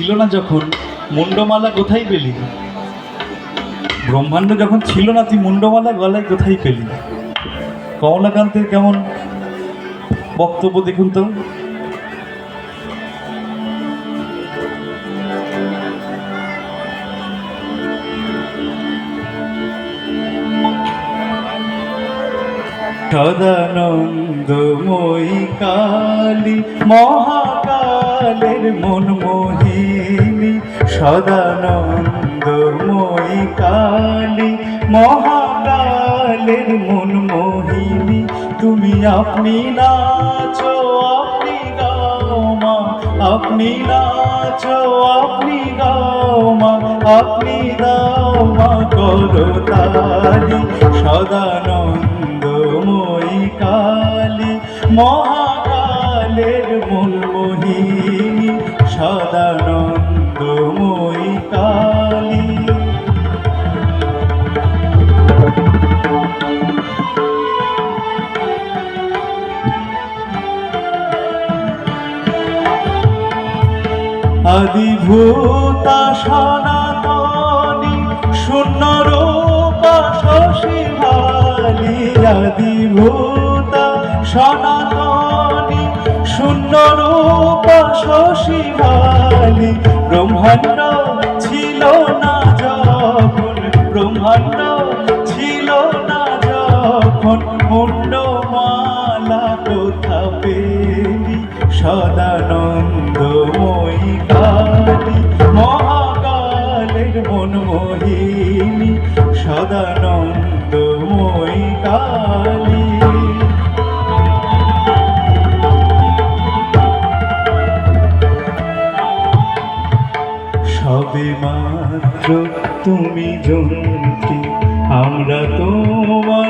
ছিল না যখন মুন্ডমালা কোথায় পেলি? ব্রহ্মাণ্ড যখন ছিল না, তুই মুন্ডমালা গলায় কোথায় পেলি? কমলাকান্তের কেমন বক্তব্য দেখুন তো। সদানন্দময়ী কালী মহাকালের মন মোহিনী, সদানন্দময়ী কালী, মহাকালের মন মোহিনী, তুমি আপনি নাচো, আপনি গাও মা, আপনি নাচো, আপনি গাও মা, আপনি দাও মা, করো তালি, সদানন্দময়ী কালী, মহাকালের মূল আদিভূতা সনাতনী শূন্য রূপা শশী ভালি আদিভূতা সনাতনী শূন্য রূপা শশী ভালি ব্রহ্মাণ্ড ছিল না যখন, ব্রহ্মাণ্ড ছিল না যখন মুন্ডমালা কোথা পেলি? সদানন্দময়ী কালী মহাকালের মন মোহিনী সদানন্দময়ী কালী। সবে তুমি যন্ত্রী আমরা তোমার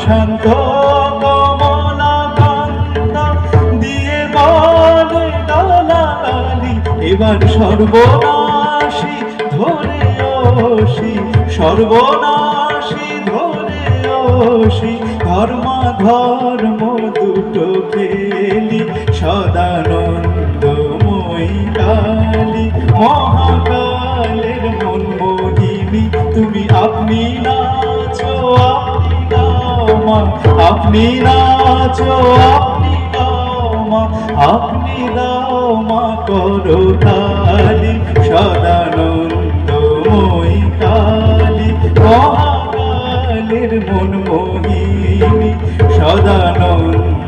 অশান্ত কমলাকান্ত, দিয়ে বলে গালাগালি এবার সর্বনাশী ধরে ওসি সর্বনাশী ধরে ওসি ধর্মা ধর্ম দুটো খেলি সদানন্দময়ী কালী। মহাকালের মন মোহিনী, তুমি আপনি গাও মা আপনি নাচো আপনি গাও মা আপনি দাও মা করো কালী সদানন্দময়ী কালী, মহাকালের মন মোহিনী, সদানন্দ